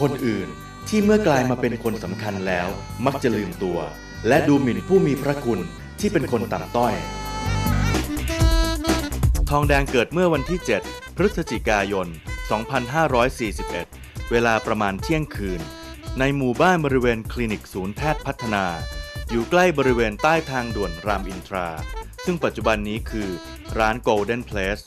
คนอื่นที่เมื่อกลายมาเป็นคนสำคัญแล้ว มักจะลืมตัว และดูหมิ่นผู้มีพระคุณที่เป็นคนต่ำต้อย ทองแดงเกิดเมื่อวันที่ 7 พฤศจิกายน 2541 เวลาประมาณเที่ยงคืน ในหมู่บ้านบริเวณคลินิกศูนย์แพทย์พัฒนา อยู่ใกล้บริเวณใต้ทางด่วนรามอินทรา ซึ่งปัจจุบันนี้คือร้าน Golden Place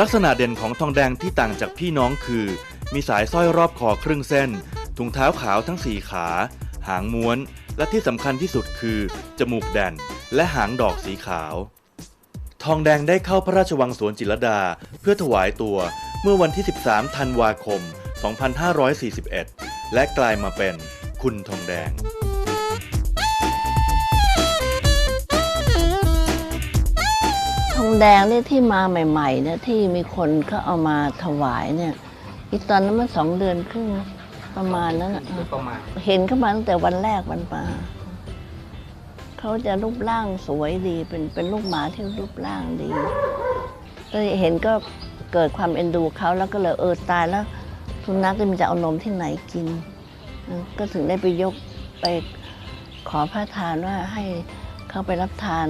ลักษณะเด่นของทองแดงที่ต่างจากพี่น้องคือ มีสายสร้อยรอบคอครึ่งเส้น ถุงเท้าขาวทั้งสี่ขา หางม้วน และที่สำคัญที่สุดคือ จมูกแด่น และหางดอกสีขาว ทองแดงได้เข้าพระราชวังสวนจิรดา เพื่อถวายตัวเมื่อวันที่ 13 ธันวาคม 2541 และกลายมาเป็นคุณทองแดงทองแดงเนี่ยที่มาใหม่ๆเนี่ยที่มีคนเขาเอามาถวายเนี่ย อีตอนนั้นมันสองเดือนครึ่งประมาณนั้นน่ะประมาณเห็นเขามาตั้งแต่วันแรกวันมาเขาจะรูปร่างสวยดีเป็นเป็นลูกหมาที่รูปร่างดีก็เห็นก็เกิดความเอ็นดูเขาแล้วก็เลยเออตายแล้วสุนัขนี่มันจะเอานมที่ไหนกินเออก็ถึงได้ไปยกไปขอพระทานว่าให้เขาไปรับทาน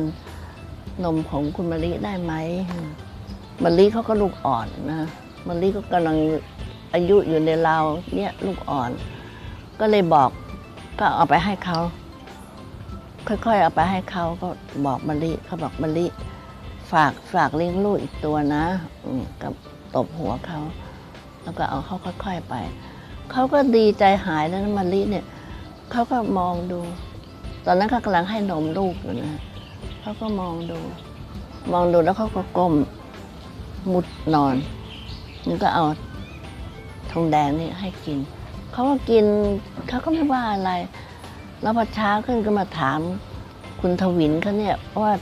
นมของคุณมะลิได้ไหมมะลิเขาก็ลูกอ่อนนะมะลิก็กำลัง อายุอยู่ในเราเนี่ยลูกอ่อน ก็เลยบอกก็เอาไปให้เขาค่อยๆเอาไปให้เขาก็บอกมะลิเขาบอกมะลิฝากฝากเลี้ยงลูกอีกตัวนะกับตบหัวเขาแล้วก็เอาเขาค่อย ๆไปเขาก็ดีใจหายแล้วนะมะลิเนี่ยเขาก็มองดู ตอนนั้นเขากำลังให้นมลูกอยู่นะเขาก็มองดู มองดูแล้วเขาก็ก้มมุดนอนนี่ก็เอา ทองแดงนี่ให้กิน เขาก็กินเขาก็ไม่ว่าอะไร แล้วพอเช้าขึ้นก็มาถามคุณทวินเขาเนี่ยว่า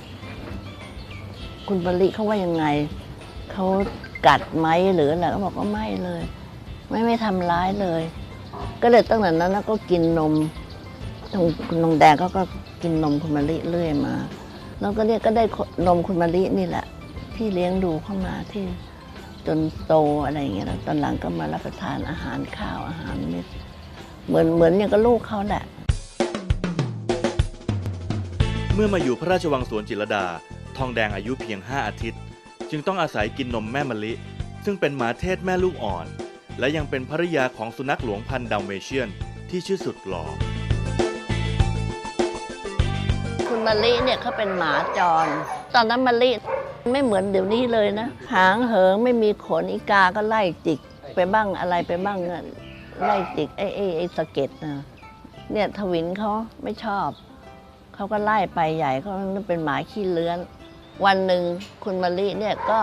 คุณบริเขาว่ายังไง เขากัดไหมหรืออะไรก็บอกว่าไม่เลย ไม่ไม่ทำร้ายเลย ก็เลยตั้งแต่นั้นก็กินนมทองคุณทองแดงเขาก็กินนมคุณมะลิเรื่อยมา แล้วก็เนี่ยก็ได้นมคุณมะลินี่แหละ ที่เลี้ยงดูเข้ามาที่ จนโตอะไรอย่างเงี้ยแล้วตอนหลังก็มารับประทานอาหารข้าวอาหารเม็ดเหมือนเหมือนอย่างกับลูกเขาแหละ เมื่อมาอยู่พระราชวังสวนจิตรลดา ทองแดงอายุเพียง 5 อาทิตย์ จึงต้องอาศัยกินนมแม่มะลิ ซึ่งเป็นหมาเทศแม่ลูกอ่อน และยังเป็นภริยาของสุนัขหลวงพันธุ์ดัลเมเชียน ที่ชื่อสุดหล่อคุณมะลิเนี่ยเขาเป็นหมาจร ตอนนั้นมะลิ ไม่เหมือนเดี๋ยวนี้เลยนะ หางเหิงไม่มีขนอีกาก็ไล่จิกไปบ้างอะไรไปบ้างไล่จิกไอ้ไอ้ไอ้สะเก็ดนะเนี่ยทวินเขาไม่ชอบ เขาก็ไล่ไปใหญ่เขาเป็นหมาขี้เลื้อน วันหนึ่งคุณมะลิเนี่ยก็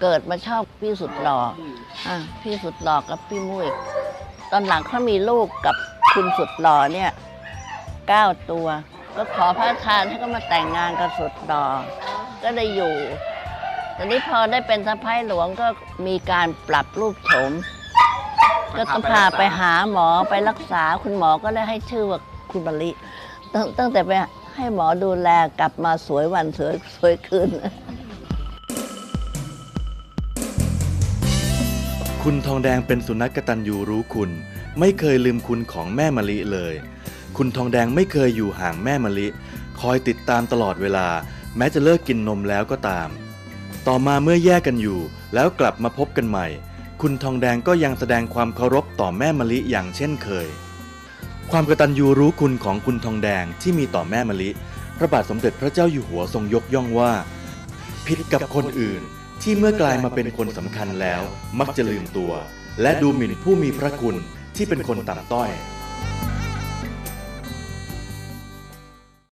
เกิดมาชอบพี่สุดหล่ออะพี่สุดหล่อกับพี่มุ้ยตอนหลังเขามีลูกกับคุณสุดหล่อเนี่ยเก้าตัว ก็ขอพระทานให้ก็มาแต่งงานกับสุดหล่อ ก็ได้อยู่ตอนนี้พอได้เป็นสะพ้ายหลวงก็มีการปรับรูปโฉมก็ต้องพาไปหาหมอไปรักษาคุณหมอก็ได้ให้ชื่อว่าคุณบริตั้งตั้งแต่ไปให้หมอดูแลกลับมาสวยวันสวยสวยคืนคุณทองแดงเป็นสุนัขกตัญญูรู้คุณ ไม่เคยลืมคุณของแม่มะลิเลย คุณทองแดงไม่เคยอยู่ห่างแม่มะลิ คอยติดตามตลอดเวลา แม้จะเลิกกินนมแล้วก็ตาม ต่อมาเมื่อแยกกันอยู่ แล้วกลับมาพบกันใหม่ คุณทองแดงก็ยังแสดงความเคารพต่อแม่มะลิอย่างเช่นเคย ความกตัญญูรู้คุณของคุณทองแดงที่มีต่อแม่มะลิ พระบาทสมเด็จพระเจ้าอยู่หัวทรงยกย่องว่า ผิดกับคนอื่นที่เมื่อกลายมาเป็นคนสำคัญแล้ว มักจะลืมตัว และดูหมิ่นผู้มีพระคุณที่เป็นคนต่ำต้อย